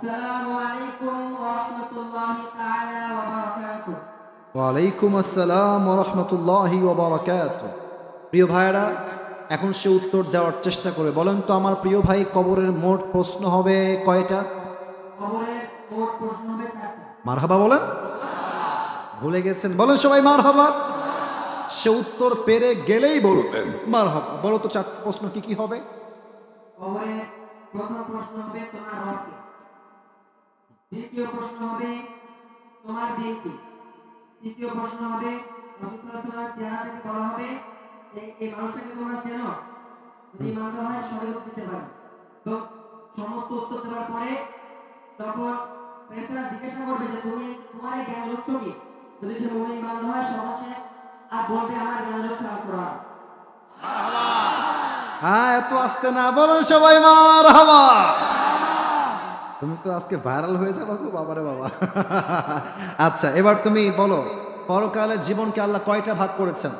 আসসালামু আলাইকুম ওয়া রাহমাতুল্লাহি তাআলা ওয়া বারাকাতুহু। ওয়ালাইকুম আসসালাম রহমতুল্লাহি ওবরাকাত প্রিয় ভাইয়েরা এখন সে উত্তর দেওয়ার চেষ্টা করে। বলেন তো আমার প্রিয় ভাই কবরের মোট প্রশ্ন হবে কয়টা? মার হবে বলেন। ভুলে গেছেন। বলেন সবাই মার হাবা সে উত্তর পেরে গেলেই বলবেন। মার হাবা বলো তো চার প্রশ্ন কি কি হবে? প্রথম প্রশ্ন হবে তোমার দ্বিতীয় প্রশ্ন হবে, তোমার দিন কি? তৃতীয় প্রশ্ন হবে চেহারা থেকে বলা হবে, এই মানুষটাকে যদি হয়, সবাই দিতে পারবে। তো সমস্ত উত্তর দেওয়ার পরে তখন ফেরেশতারা জিজ্ঞাসা করবে যে, তুমি, তোমার এই জ্ঞান হচ্ছ কি? যদি সে মুমিন বান্ধব হয় সহজে আর বলবে আমার জ্ঞান হচ্ছে আল কোরআন হ্যাঁ এত আসতে না বলেন সবাই, মারহাবা! তুমি তো আজকে ভাইরাল হয়ে যাব গো বাবারে বাবা। আচ্ছা এবার তুমি বলো পরকালের জীবনকে আল্লাহ কয়টা ভাগ করেছেন?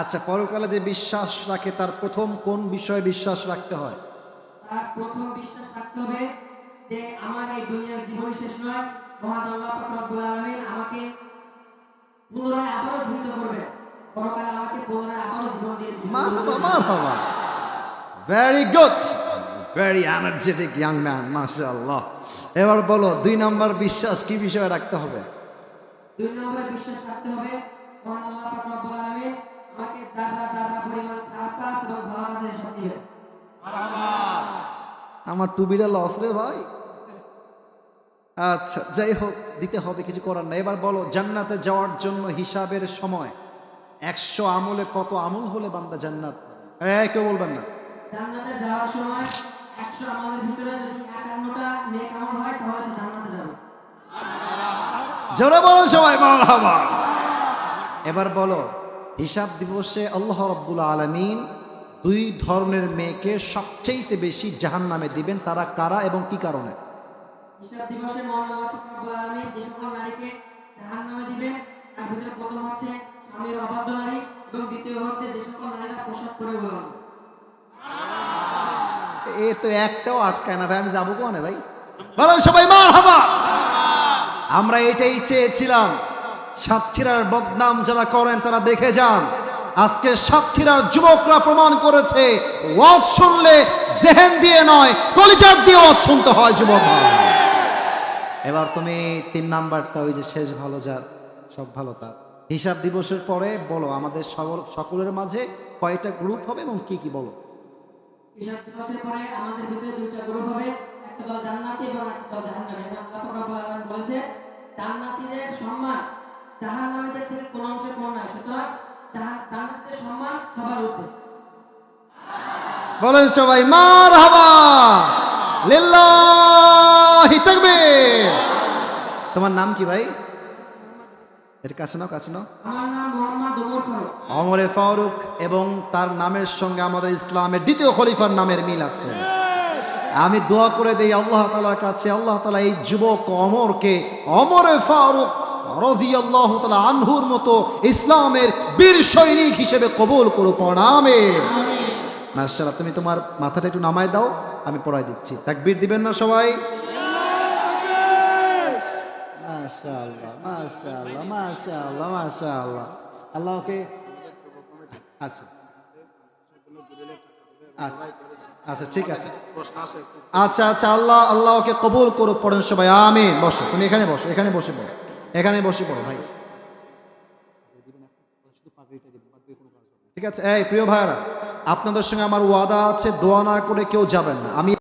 আচ্ছা পরকালে যে বিশ্বাস রাখে তার প্রথম কোন বিষয়ে বিশ্বাস রাখতে হয়? তার প্রথম বিশ্বাস রাখতে হবে যে আমার এই দুনিয়ার জীবন শেষ নয়। মহান আল্লাহ পাক রব্বুল আলামিন আমাকে পুনরায় আবারও জীবিত করবে পরকালে আমাকে পুনরায় আবারও জীবন দিয়ে। মারহাবা very good very energetic young man মাশাআল্লাহ এবার বলো দুই নম্বর বিশ্বাস কি বিষয়ে রাখতে হবে? দুই নম্বরে বিশ্বাস রাখতে হবে মহান আল্লাহ পাক রব্বুল আলামিন আমাকে জাররা জাররা পরিমাণ খারাপ কাজ এবং ভালো কাজের হিসাব দিবেন আমার টুবিটা লস রে ভাই। আচ্ছা যাই হোক দিতে হবে কিছু করার নাই। এবার বলো জান্নাতে যাওয়ার জন্য হিসাবের সময়। একশো আমলে কত আমল হলে বান্দা জান্নাত? এই কেউ বলবেন না। জান্নাতে যাওয়ার সময় একশো আমাদের ভিতরে যদি একান্নটা নেক আমল হয় তাহলে সে জান্নাতে যাবে। জোরে বলুন সবাই মারহাবা। এবার বলো হিসাব দিবসে আল্লাহ রব্বুল আলমিন দুই ধরনের মেয়েকে সবচেয়ে বেশি জাহান নামে দিবেন তারা কারা এবং কি কারণে? হিসাব দিবসে আলামিন যে সকল নারীকে জাহান্নামে দিবেন তার ভিতরে প্রথম হচ্ছে স্বামীর অবাধ্য নারী এবং দ্বিতীয় হচ্ছে যে সকল নারীরা পোশাক পরে গোলাম এ তো একটাও আটকায় না, ভাই। আমি যাব কোনে, ভাই? বলো সবাই মার হাবা আমরা এটাই চেয়েছিলাম, সাতক্ষীরার বদনাম যারা করেন তারা দেখে যান। আজকে সাতক্ষীরার যুবকরা প্রমাণ করেছে, ওয়াজ শুনলে জেহেন দিয়ে নয়, কলিজার দিয়ে ওয়াজ শুনতে হয়, যুবক এবার তুমি তিন নাম্বারটা, ওই যে শেষ ভালো যার, সব ভালো তার। হিসাব দিবসের পরে বলো, আমাদের সকল সকলের মাঝে কয়টা গ্রুপ হবে এবং কি কি বলো? হিসাব দিবসের পরে আমাদের ভিতরে দুইটা গ্রুপ হবে, একটা দল জান্নাতি এবং একটা দল আল্লাহ বলেছে? সম্মান থেকে কোনো অংশে কম সুতরাং সম্মান সবার বলেন সবাই মার হাবা লিল্লাহি তাকবীর! তোমার নাম কি ভাই? এর কাছে নাও নাও অমরে ফারুক। এবং তার নামের সঙ্গে আমাদের ইসলামের দ্বিতীয় খলিফার নামের মিল আছে। আমি দোয়া করে দেই আল্লাহ তালার কাছে আল্লাহ তালা এই যুবক অমরকে অমরে ফারুক রদি আল্লাহ তালা আনহুর মতো ইসলামের বীর সৈনিক হিসেবে কবুল করো প্রণামে তুমি তোমার মাথাটা একটু নামায় দাও আমি পড়াই দিচ্ছি। তাকবীর দিবেন না সবাই? মাশাআল্লাহ আল্লাহকে আচ্ছা। আচ্ছা আচ্ছা ঠিক আছে। আচ্ছা আচ্ছা আল্লাহ কবুল করো পড়েন সবাই বসো, তুমি এখানে বসো, এখানে বসে পড়ো, এখানে বসে পড়ো, ভাই। ঠিক আছে, এই প্রিয় আপনাদের সঙ্গে আমার ওয়াদা আছে, দোয়া না করে কেউ যাবেন না। আমি